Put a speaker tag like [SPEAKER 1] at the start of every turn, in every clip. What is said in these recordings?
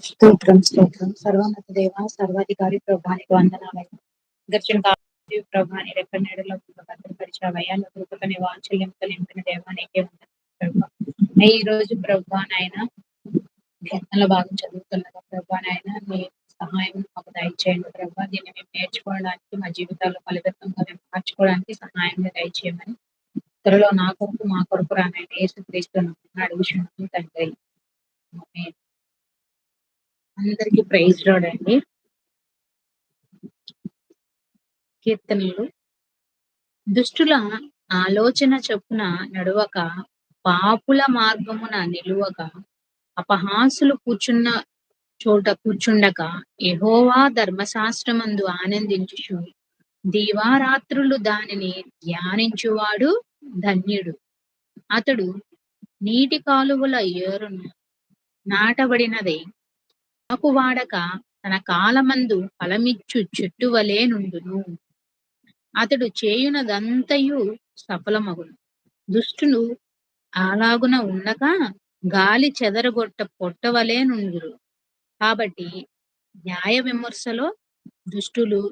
[SPEAKER 1] స్తోత్రం స్తోత్రం. సర్వోన్నత దేవ సర్వాధికారి ప్రభానికి వందనాలయ్యా. గడిచిన కాలం ప్రభాని రెక్క నెడలో భద్రపరిచావయ్యా. నువ్వు కృపకని వాంఛల్యంతో నింపిన దేవానికే ఉంది ఈ రోజు ప్రభానైన కీర్తనల భాగం చదువుతున్నదా ప్రభానైనా మీ సహాయం మాకు దయచేయండి ప్రభా. దీన్ని మేము నేర్చుకోవడానికి మా జీవితాల్లో ఫలితంగా మేము మార్చుకోవడానికి సహాయంగా దయచేయమని త్వరలో నా కొరకు మా కొరకు రానైనా ఏసు క్రీస్తు అడుగుచున్నాను తండ్రి. అందరికి ప్రైజ్ రాడ్ అండి కీర్తనలు. దుష్టుల ఆలోచన చొప్పున నడువక పాపుల మార్గమున నిలువక అపహాసులు కూర్చున్న చోట కూర్చుండక ఎహోవా ధర్మశాస్త్రమందు ఆనందించు దీవారాత్రులు దానిని ధ్యానించువాడు ధన్యుడు. అతడు నీటి కాలువల ఏరును నాటబడినదే ఆకు వాడక తన కాలమందు ఫలమిచ్చు చెట్టు వలె నుండును. అతడు చేయునదంతయు సఫలమగును. దుష్టులు అలాగున ఉండగా గాలి చెదరగొట్ట పొట్టవలే నుండురు. కాబట్టి న్యాయ విమర్శలో దుష్టులు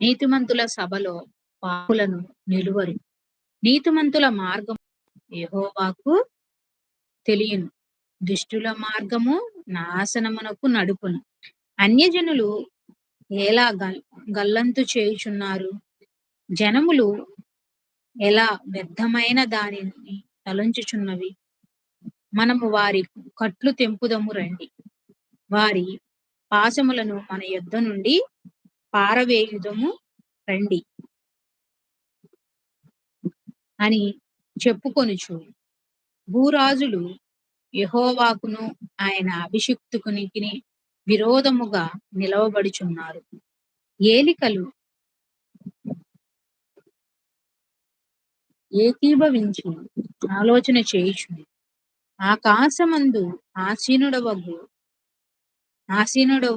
[SPEAKER 1] నీతిమంతుల సభలో పాపులను నిలువరు. నీతిమంతుల మార్గం యెహోవాకు తెలియను. దుష్టుల మార్గము నాశనమునకు నడుపును. అన్యజనులు ఎలా గల్లంతు చేయుచున్నారు? జనములు ఎలా వ్యర్థమైన దానిని తలంచుచున్నవి? మనము వారి కట్లు తెంపుదము రండి. వారి పాశములను మన యుద్ధ నుండి పారవేయుదము రండి. అని చెప్పుకొనుచు భూరాజులు యెహోవాకును ఆయన అభిషిక్తుకునికి విరోధముగా నిలవబడుచున్నారు. ఏలికలు ఏకీభవించి ఆలోచన చేయుచు ఆకాశమందు ఆసీనుడవగు ఆసీనుడు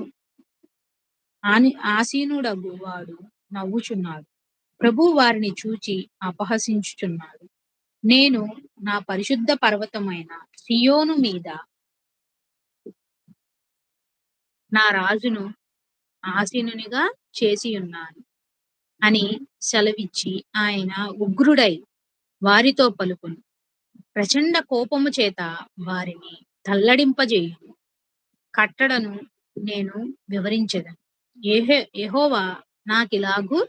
[SPEAKER 1] ఆని ఆసీనుడగు వాడు నవ్వుచున్నాడు. ప్రభు వారిని చూచి అపహసించుచున్నాడు. నేను నా పరిశుద్ధ పర్వతమైన సియోను మీద నా రాజును ఆసీనునిగా చేసి ఉన్నాను అని సెలవిచ్చి ఆయన ఉగ్రుడై వారితో పలుకును. ప్రచండ కోపము చేత వారిని తల్లడింపజేయును. కట్టడను నేను వివరించదను. ఏహే యెహోవా నాకిలాగూ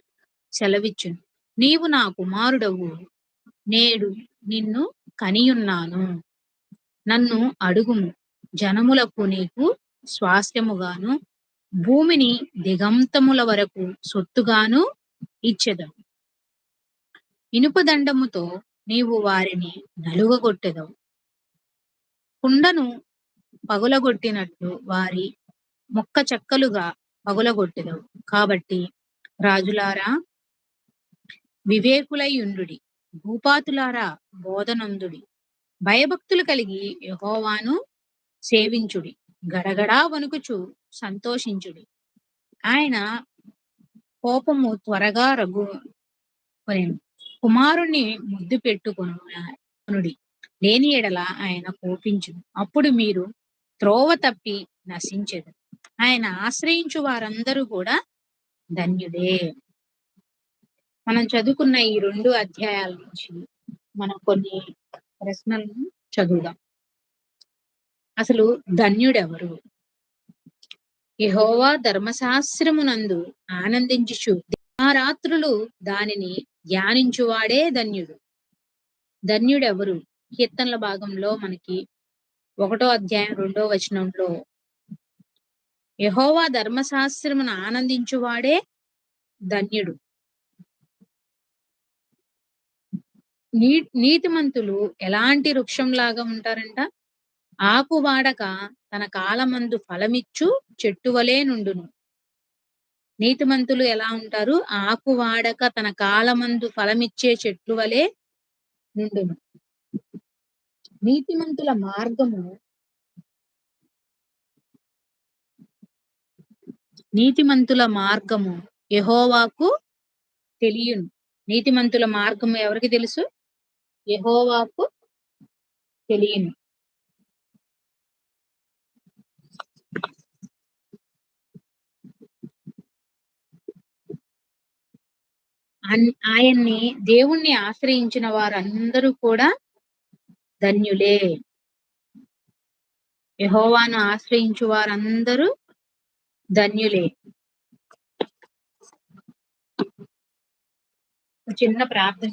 [SPEAKER 1] సెలవిచ్చును. నీవు నా కుమారుడవు. నేడు నిన్ను కనియున్నాను. నన్ను అడుగుము. జనములకు నీకు స్వాస్థ్యముగాను భూమిని దిగంతముల వరకు సొత్తుగాను ఇచ్చెదవు. ఇనుపదండముతో నీవు వారిని నలుగగొట్టెదవు. కుండను పగులగొట్టినట్లు వారి మొక్క చెక్కలుగా పగులగొట్టెదవు. కాబట్టి రాజులారా వివేకులై ఉండుడి భూపాతులారా బోధనందుడి. భయభక్తులు కలిగి యహోవాను సేవించుడి. గడగడా వణుకుచు సంతోషించుడి. ఆయన కోపము త్వరగా రఘు కుమారుణ్ణి ముద్దు పెట్టుకునుడి. లేని ఎడల ఆయన కోపించును. అప్పుడు మీరు త్రోవ తప్పి నశించదు ఆయన ఆశ్రయించు వారందరూ కూడా ధన్యుడే మనం చదువుకున్న ఈ రెండు అధ్యాయాల నుంచి మనం కొన్ని ప్రశ్నలను చదువుదాం. అసలు ధన్యుడెవరు? యహోవా ధర్మశాస్త్రమునందు ఆనందించుచు రాత్రులు దానిని ధ్యానించువాడే ధన్యుడు. ధన్యుడెవరు? కీర్తనల భాగంలో మనకి ఒకటో అధ్యాయం రెండో వచనంలో యహోవా ధర్మశాస్త్రమును ఆనందించువాడే ధన్యుడు. నీ నీతిమంతులు ఎలాంటి వృక్షంలాగా ఉంటారంట? ఆకు వాడక తన కాలమందు ఫలమిచ్చు చెట్టు వలే నుండును. నీతిమంతులు ఎలా ఉంటారు? ఆకు వాడక తన కాలమందు ఫలమిచ్చే చెట్టు వలె నుండును. నీతిమంతుల మార్గము నీతిమంతుల మార్గము యహోవాకు తెలియను. నీతిమంతుల మార్గము ఎవరికి తెలుసు? యహోవాకు తెలియను. ఆయన్ని దేవుణ్ణి ఆశ్రయించిన వారందరూ కూడా ధన్యులే. యహోవాను ఆశ్రయించు వారందరూ ధన్యులే. చిన్న ప్రార్థన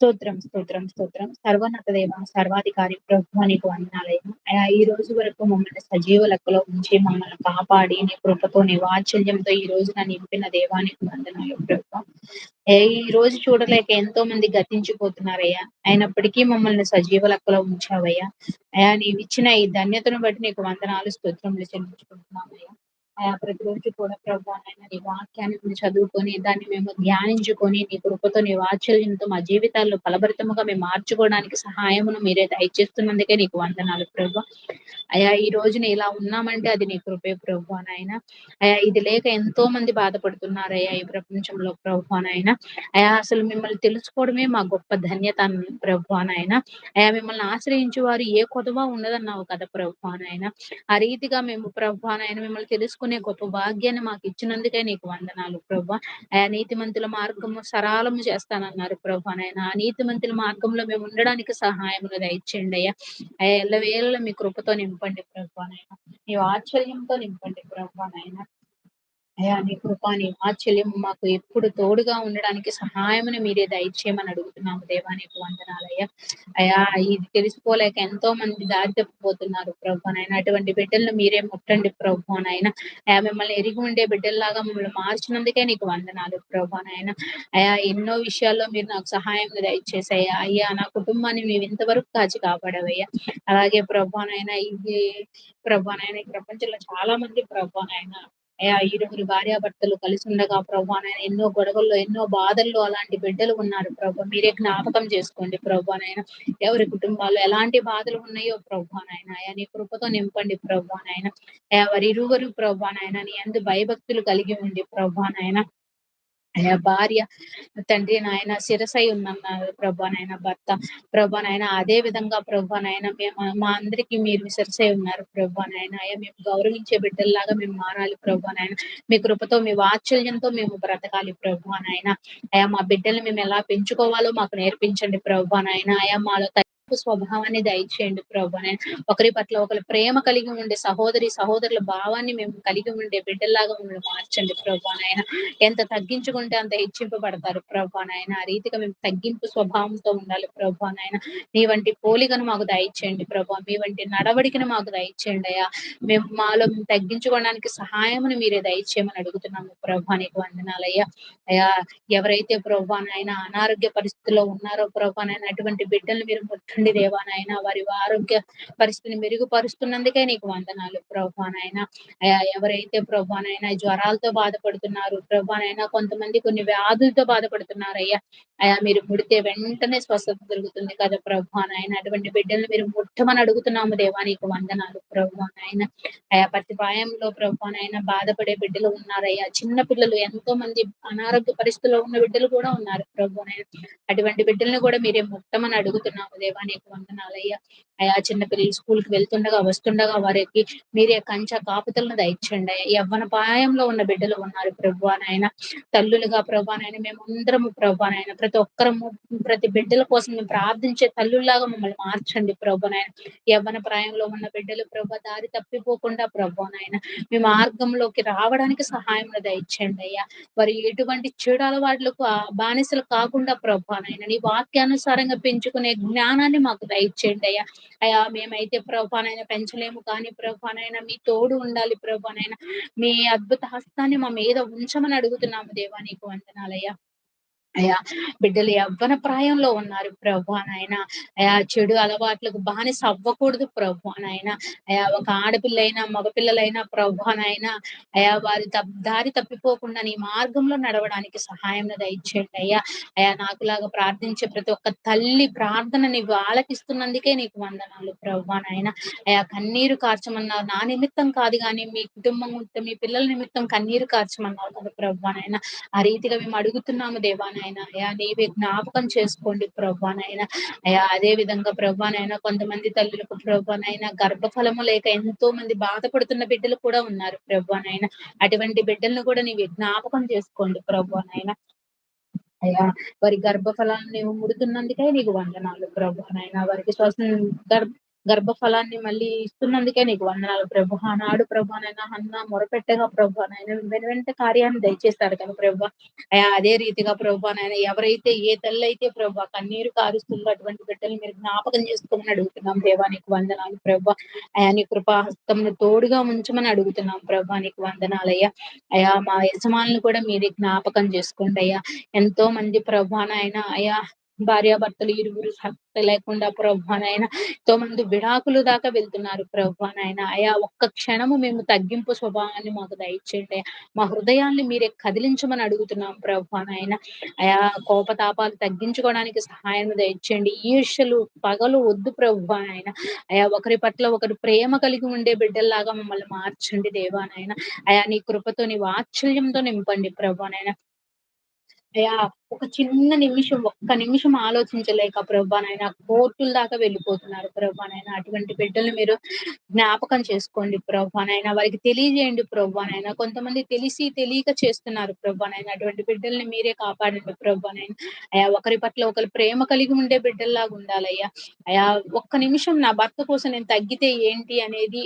[SPEAKER 1] స్తోత్రం స్తోత్రం స్తోత్రం. సర్వనత దేవ సర్వాధికారి ప్రభు నీకు వందనాలయం ఈ రోజు వరకు మమ్మల్ని సజీవ లెక్కలో ఉంచి మమ్మల్ని కాపాడి నీ కృపతో నీ వాత్సల్యంతో ఈ రోజు నింపిన దేవానికి వందనాలు ప్రభు. ఈ రోజు చూడలేక ఎంతో మంది గతించిపోతున్నారయ్యా. అయినప్పటికీ మమ్మల్ని సజీవ లెక్కలో ఉంచావయ్యా. అయ్యా నీవిచ్చిన ఈ ధన్యతను బట్టి నీకు వందనాలు స్తోత్రములు చెల్లించుకుంటున్నామయ్యా. ప్రతిరోజు కూడా ప్రభు నాయన నీ వాక్యాన్ని చదువుకొని దాన్ని మేము ధ్యానించుకొని నీ కృపతో నీ వాత్సల్యంతో మా జీవితాల్లో ఫలభరితముగా మేము మార్చుకోవడానికి సహాయమును మీరే దయచేస్తున్నందుకే నీకు వందనాలు ప్రభు. అయా ఈ రోజున ఇలా ఉన్నామంటే అది నీ కృపే ప్రభు నాయన. అయా ఇది లేక ఎంతో మంది బాధపడుతున్నారు అయ్యా ఈ ప్రపంచంలో ప్రభు నాయన. అయా అసలు మిమ్మల్ని తెలుసుకోవడమే మా గొప్ప ధన్యత ప్రభు నాయన. అయా మిమ్మల్ని ఆశ్రయించే వారు ఏ కొదవా ఉండదన్నావు కదా ప్రభు నాయన. ఆ రీతిగా మేము ప్రభు నాయన మిమ్మల్ని తెలుసుకుని చేసుకునే గొప్ప భాగ్యాన్ని మాకు ఇచ్చినందుకే నీకు వందనాలు ప్రభా. ఆ నీతిమంతుల మార్గము సరాలము చేస్తానన్నారు ప్రభా నాయన. ఆ నీతిమంతుల మార్గంలో మేము ఉండడానికి సహాయం దయచేయండి అయ్యా. అయ్యా ఎల్లవేళ మీ కృపతో నింపండి ప్రభా నాయన. మీ ఆశ్చర్యంతో నింపండి ప్రభా నాయన. అయా నీ కృప నీ వాత్సల్యం మాకు ఎప్పుడు తోడుగా ఉండడానికి సహాయమని మీరే దయచేయమని అడుగుతున్నాము దేవా నీకు వందనాలయ్యా అయా ఇది తెలుసుకోలేక ఎంతో మంది దారి తప్పిపోతున్నారు ప్రభు నాయన. అటువంటి బిడ్డలను మీరే ముట్టండి ప్రభు నాయన. అయా మిమ్మల్ని ఎరిగి ఉండే బిడ్డల్లాగా మమ్మల్ని మార్చినందుకే నీకు వందనాలు ప్రభు నాయన. అయా ఎన్నో విషయాల్లో మీరు నాకు సహాయం దయచేసాయా అయ్యా నా కుటుంబాన్ని మేము ఇంతవరకు కాచి కాపాడవయ్యా. అలాగే ప్రభు నాయన ఇది ప్రభు నాయన ఈ ప్రపంచంలో చాలా మంది ప్రభు నాయన ఇరువురు భార్యాభర్తలు కలిసి ఉండగా ప్రభు నాయన ఎన్నో గొడవల్లో ఎన్నో బాధల్లో అలాంటి బిడ్డలు ఉన్నారు ప్రభు మీరే జ్ఞాపకం చేసుకోండి ప్రభు నాయన. ఎవరి కుటుంబాల్లో ఎలాంటి బాధలు ఉన్నాయో ప్రభు నాయన. నీ కృపతో నింపండి ప్రభు నాయన. ఎవరి ఇరువురు ప్రభు నాయన నీ అందు భయభక్తులు కలిగి ఉండి ప్రభు నాయన. అయ్యా భార్య తండ్రి నాయన శిరసై ఉందన్నారు ప్రభా నాయన భర్త ప్రభా నాయన అదే విధంగా ప్రభా నాయన మేము మా అందరికి మీరు శిరసై ఉన్నారు. ప్రభా నాయన అయ్యా మేము గౌరవించే బిడ్డల్లాగా మేము మారాలి ప్రభా నాయన. మీ కృపతో మీ వాత్సల్యంతో మేము బ్రతకాలి ప్రభా నాయన. అయా మా బిడ్డల్ని మేము ఎలా పెంచుకోవాలో మాకు నేర్పించండి ప్రభా నాయన. అయా మాలో స్వభావాన్ని దయచేయండి ప్రభు. ఒకరి పట్ల ఒకరి ప్రేమ కలిగి ఉండే సహోదరి సహోదరుల భావాన్ని మేము కలిగి ఉండే బిడ్డల్లాగా మిమ్మల్ని మార్చండి ప్రభా నాయన. ఎంత తగ్గించుకుంటే అంత హెచ్చింపబడతారు ప్రభా నాయన. ఆ రీతిగా మేము తగ్గింపు స్వభావంతో ఉండాలి ప్రభా నాయన. నీ వంటి పోలికను మాకు దయచేయండి ప్రభా. మీ వంటి నడవడికను మాకు దయచేయండి అయ్యా. మేము మాలో తగ్గించుకోవడానికి సహాయమును మీరే దయచేయమని అడుగుతున్నాము ప్రభా నీకు వందనాలయ్యా అయ్యా. ఎవరైతే ప్రభా నాయన అనారోగ్య పరిస్థితుల్లో ఉన్నారో ప్రభా నాయన అటువంటి బిడ్డలు మీరు ముట్టండి దేవా నాయన వారి ఆరోగ్య పరిస్థితిని మెరుగుపరుస్తున్నందుకే నీకు వందనాలు. ప్రభానైనా ఎవరైతే ప్రభానైనా జ్వరాలతో బాధపడుతున్నారు ప్రభానైనా కొంతమంది కొన్ని వ్యాధులతో బాధపడుతున్నారయ్యా. అయ్యా మీరు ముడితే వెంటనే స్వస్థత దొరుకుతుంది కదా ప్రభా అటువంటి బిడ్డలను మీరు ముట్టమని అడుగుతున్నాము దేవా నీకు వందనాలు. ప్రభా నాయన అయా ప్రతి ప్రాయంలో ప్రభానైనా బాధపడే బిడ్డలు ఉన్నారయ్యా. చిన్న పిల్లలు ఎంతో మంది అనారోగ్య పరిస్థితుల్లో ఉన్న బిడ్డలు కూడా ఉన్నారు ప్రభు అటువంటి బిడ్డలను కూడా మీరే ముట్టమని అడుగుతున్నాము దేవా నీకు వందనాలయ్యా అయ్యా చిన్నపిల్లలు స్కూల్కి వెళ్తుండగా వస్తుండగా వారికి మీరే కంచ కాపుతలను దయచండి యవ్వన పాయంలో ఉన్న బిడ్డలు ఉన్నారు ప్రభు నాయన. తల్లులుగా ప్రభు నాయన మేము అందరము ప్రభునాయన ప్రతి ఒక్కరము ప్రతి బిడ్డల కోసం మేము ప్రార్థించే తల్లుల్లాగా మమ్మల్ని మార్చండి ప్రభు నాయన. యవ్వన ప్రాయంలో ఉన్న బిడ్డలు ప్రభు దారి తప్పిపోకుండా ప్రభు నాయన మీ మార్గంలోకి రావడానికి సహాయం దయచండి అయ్యా. వారి ఎటువంటి చెడు అలవాట్లకు బానిసలు కాకుండా ప్రభు నాయన నీ వాక్యానుసారంగా పెంచుకునే జ్ఞానాన్ని మాకు దయచేయండి అయ్యా. అయ్యా మేమైతే ప్రభానైనా పెంచలేము కానీ ప్రభానైనా మీ తోడు ఉండాలి ప్రభానైనా మీ అద్భుత హస్తాన్ని మా మీద ఉంచమని అడుగుతున్నాము దేవా నీకు వందనాలయ్యా. అయా బిడ్డలు యవ్వన ప్రాయంలో ఉన్నారు ప్రభు నాయన. అయా చెడు అలవాట్లకు బానిస అవ్వకూడదు ప్రభు నాయన. అయా ఒక ఆడపిల్లైనా మగపిల్లలైనా ప్రభు నాయన. అయా వారి దారి తప్పిపోకుండా నీ మార్గంలో నడవడానికి సహాయం దయచేయండి అయ్యా. అయా నాకులాగా ప్రార్థించే ప్రతి ఒక్క తల్లి ప్రార్థన నీవు ఆలకిస్తున్నందుకే నీకు వందనాలు ప్రభు నాయన. అయా కన్నీరు కార్చమన్నారు. నా నిమిత్తం కాదు కానీ మీ కుటుంబం మీ పిల్లల నిమిత్తం కన్నీరు కార్చమన్నారు కదా ప్రభు నాయన. ఆ రీతిగా మేము అడుగుతున్నాము దేవాన ప్రభానైనా అయా నీవే జ్ఞాపకం చేసుకోండి ప్రభానైనా అయా అదే విధంగా ప్రభానైనా కొంతమంది తల్లులకు ప్రభానైనా గర్భఫలము లేక ఎంతో మంది బాధపడుతున్న బిడ్డలు కూడా ఉన్నారు ప్రభానైనా అటువంటి బిడ్డలను కూడా నీవు జ్ఞాపకం చేసుకోండి ప్రభానైనా అయ్యా వారి గర్భఫలాన్ని నీవు ముడుతున్నందుకే నీకు వందనాలు ప్రభానైనా వారికి శ్వాస గర్భ గర్భఫలాన్ని మళ్ళీ ఇస్తున్నందుకే నీకు వందనాలు ప్రభు. ఆనాడు ప్రభానైనా అన్న మొరపెట్టగా ప్రభానైనా వెను వెంట కార్యాన్ని దయచేస్తారు కదా ప్రభు. అయ్యా అదే రీతిగా ప్రభానైనా ఎవరైతే ఏ తల్లి అయితే ప్రభా కన్నీరు కారుస్తుందో అటువంటి బిడ్డలు మీరు జ్ఞాపకం చేసుకోమని అడుగుతున్నాం దేవా. నీకు వందనాలు ప్రభా. అయా నీ కృపాహస్తంను తోడుగా ఉంచమని అడుగుతున్నాం ప్రభా. నీకు వందనాలయ్యా అయా మా యజమానులు కూడా మీరే జ్ఞాపకం చేసుకోండి అయ్యా. ఎంతో మంది ప్రభానైనా అయా భార్యాభర్తలు ఇరువురు భర్త లేకుండా ప్రభానైనా ఎంతో మంది విడాకులు దాకా వెళ్తున్నారు ప్రభానైనా అయా ఒక్క క్షణము మేము తగ్గింపు స్వభావాన్ని మాకు దయచేయండి. మా హృదయాన్ని మీరే కదిలించమని అడుగుతున్నాం ప్రభానైనా అయా కోపతాపాలు తగ్గించుకోవడానికి సహాయం దయచేయండి. ఈర్షలు పగలు వద్దు ప్రభానైనా అయా ఒకరి పట్ల ఒకరు ప్రేమ కలిగి ఉండే బిడ్డల్లాగా మమ్మల్ని మార్చండి దేవానైనా అయా నీ కృపతో నీ వాత్సల్యంతో నింపండి ప్రభానైనా అయ్యా ఒక చిన్న నిమిషం ఒక్క నిమిషం ఆలోచించలేక ప్రభానైనా కోర్టుల దాకా వెళ్ళిపోతున్నారు ప్రభానైనా. అటువంటి బిడ్డలు మీరు జ్ఞాపకం చేసుకోండి ప్రభానైనా. వారికి తెలియజేయండి ప్రభానైనా. కొంతమంది తెలిసి తెలియక చేస్తున్నారు ప్రభానైనా. అటువంటి బిడ్డల్ని మీరే కాపాడండి ప్రభానైనా. అయ్యా ఒకరి పట్ల ఒకరి ప్రేమ కలిగి ఉండే బిడ్డల్లాగా ఉండాలయ్యా. అయా ఒక్క నిమిషం నా భర్త కోసం నేను తగ్గితే ఏంటి అనేది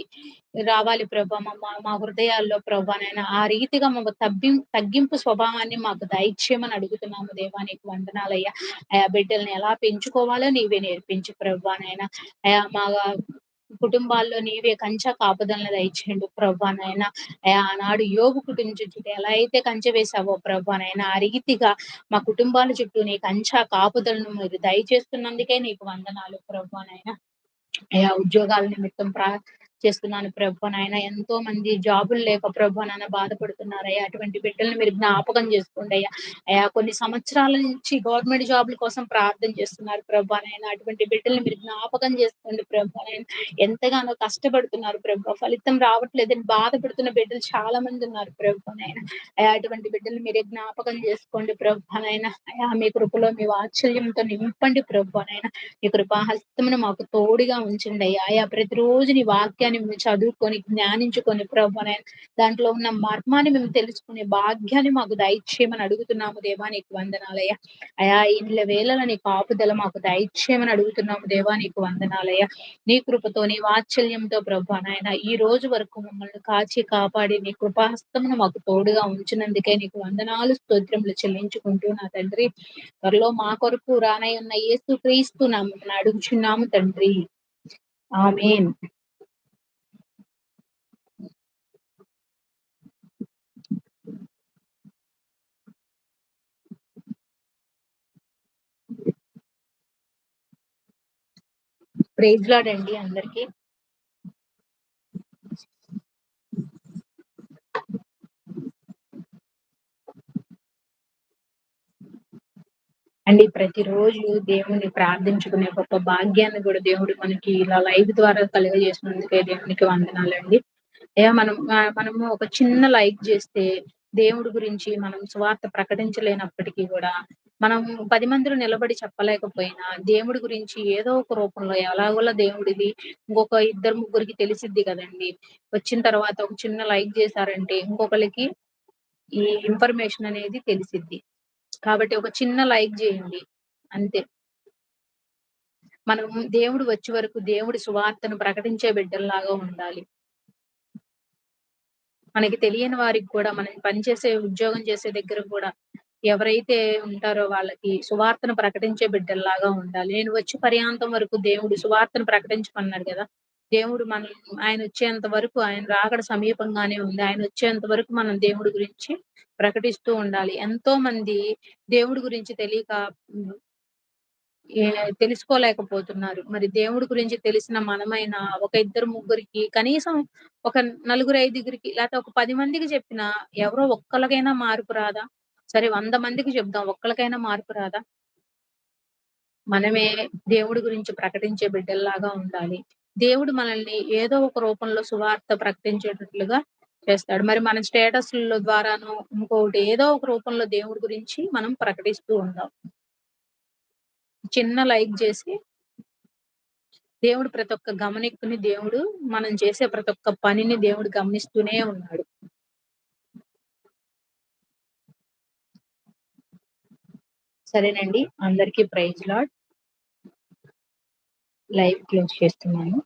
[SPEAKER 1] రావాలి ప్రభా. మా మా హృదయాల్లో ప్రభానైనా. ఆ రీతిగా మాకు తగ్గి తగ్గింపు స్వభావాన్ని మాకు దయచేయమని అడుగుతున్నాము దేవా నీకు వందనాలయ్యా. ఆయా బిడ్డల్ని ఎలా పెంచుకోవాలో నీవే నేర్పించు ప్రభానైనా ఆయా మా కుటుంబాల్లో నీవే కంచ కాపుదలను దయచేయండి ప్రభానైనా ఆనాడు యోగు కుటుంబం చుట్టూ ఎలా అయితే కంచె వేసావో ప్రభానైనా ఆ రీతిగా మా కుటుంబాల చుట్టూ నీ కంచ కాపుదలను మీరు దయచేస్తున్నందుకే నీకు వందనాలు ప్రభానైనా అయా ఉద్యోగాల నిమిత్తం ప్రా చేస్తున్నాను ప్రభు నాయన. ఎంతో మంది జాబులు లేక ప్రభు నాయన బాధపడుతున్నారు అయ్యా అటువంటి బిడ్డలను మీరు జ్ఞాపకం చేసుకోండి అయ్యా. అయా కొన్ని సంవత్సరాల నుంచి గవర్నమెంట్ జాబుల కోసం ప్రార్థన చేస్తున్నారు ప్రభు నాయన. అటువంటి బిడ్డలను మీరు జ్ఞాపకం చేసుకోండి ప్రభు నాయన. ఎంతగానో కష్టపడుతున్నారు ప్రభు. ఫలితం రావట్లేదని బాధపడుతున్న బిడ్డలు చాలా మంది ఉన్నారు ప్రభు నాయన. అయ్యా అటువంటి బిడ్డలు మీరే జ్ఞాపకం చేసుకోండి ప్రభు నాయన. అయ్యా మీ కృపలో మీ వాత్సల్యంతో నింపండి ప్రభు నాయన. మీ కృపాహస్తమును మాకు తోడుగా ఉంచండి అయ్యా. అయ్యా ప్రతిరోజు నీ వాక్యాన్ని మేము చదువుకొని జ్ఞానించుకొని ప్రభు దాంట్లో ఉన్న మర్మాన్ని మేము తెలుసుకునే భాగ్యాన్ని మాకు దయచేయమని అడుగుతున్నాము దేవా నీకు వందనాలయ అయా ఇండ్ల వేళల నీకు ఆపుదల మాకు దయచేయమని అడుగుతున్నాము దేవా నీకు వందనాలయ నీ కృపతో నీ వాత్సల్యంతో ప్రభు నాయన ఈ రోజు వరకు మమ్మల్ని కాచి కాపాడి నీ కృపాస్తమును మాకు తోడుగా ఉంచినందుకే నీకు వందనాలు స్తోత్రములు చెల్లించుకుంటూ నా తండ్రి త్వరలో మా కొరకు రానై ఉన్న యేసు క్రీస్తు నామమున అడుగుచున్నాము తండ్రి. ఆమెన్. ప్రేజ్ లాడ్ అండి అందరికి. అండి ప్రతిరోజు దేవుని ప్రార్థించుకునే గొప్ప భాగ్యాన్ని కూడా దేవుడు మనకి ఇలా లైవ్ ద్వారా కలిగజేసినందుకే దేవునికి వందనాలండి. ఏ మనం మనము ఒక చిన్న లైక్ చేస్తే దేవుడి గురించి మనం స్వార్థ ప్రకటించలేనప్పటికీ కూడా మనం పది మందిలో నిలబడి చెప్పలేకపోయినా దేవుడి గురించి ఏదో ఒక రూపంలో ఎలాగోలా దేవుడిది ఇంకొక ఇద్దరు ముగ్గురికి తెలిసిద్ది కదండి. వచ్చిన తర్వాత ఒక చిన్న లైక్ చేశారంటే ఇంకొకరికి ఈ ఇన్ఫర్మేషన్ అనేది తెలిసిద్ది. కాబట్టి ఒక చిన్న లైక్ చేయండి. అంతే. మనం దేవుడు వచ్చే వరకు దేవుడి సువార్తను ప్రకటించే బిడ్డల్లాగా ఉండాలి. మనకి తెలియని వారికి కూడా మనం పనిచేసే ఉద్యోగం చేసే దగ్గర కూడా ఎవరైతే ఉంటారో వాళ్ళకి సువార్తను ప్రకటించే బిడ్డల్లాగా ఉండాలి. నేను వచ్చి పర్యాంతం వరకు దేవుడు సువార్తను ప్రకటించమన్నాడు కదా. దేవుడు మన ఆయన వచ్చేంత వరకు ఆయన రాకడ సమీపంగానే ఉంది. ఆయన వచ్చేంత వరకు మనం దేవుడి గురించి ప్రకటిస్తూ ఉండాలి. ఎంతో మంది దేవుడి గురించి తెలియక తెలుసుకోలేకపోతున్నారు. మరి దేవుడి గురించి తెలిసిన మనమైన ఒక ఇద్దరు ముగ్గురికి కనీసం ఒక నలుగురు ఐదుగురికి లేకపోతే ఒక పది మందికి చెప్పిన ఎవరో ఒక్కరికైనా మార్పు రాదా? సరే వంద మందికి చెప్దాం ఒక్కరికైనా మార్పు రాదా మనమే దేవుడి గురించి ప్రకటించే బిడ్డల్లాగా ఉండాలి దేవుడు మనల్ని ఏదో ఒక రూపంలో సువార్త ప్రకటించేటట్లుగా చేస్తాడు. మరి మన స్టేటస్‌ల ద్వారాను ఇంకొకటి ఏదో ఒక రూపంలో దేవుడి గురించి మనం ప్రకటిస్తూ ఉందాం. చిన్న లైక్ చేసి దేవుడు ప్రతి ఒక్క గమనిక్కుని దేవుడు మనం చేసే ప్రతి ఒక్క పనిని దేవుడు గమనిస్తూనే ఉన్నాడు. సరేనండి. అందరికీ ప్రైజ్ లాడ్ లైవ్ క్లోజ్ చేస్తున్నాను.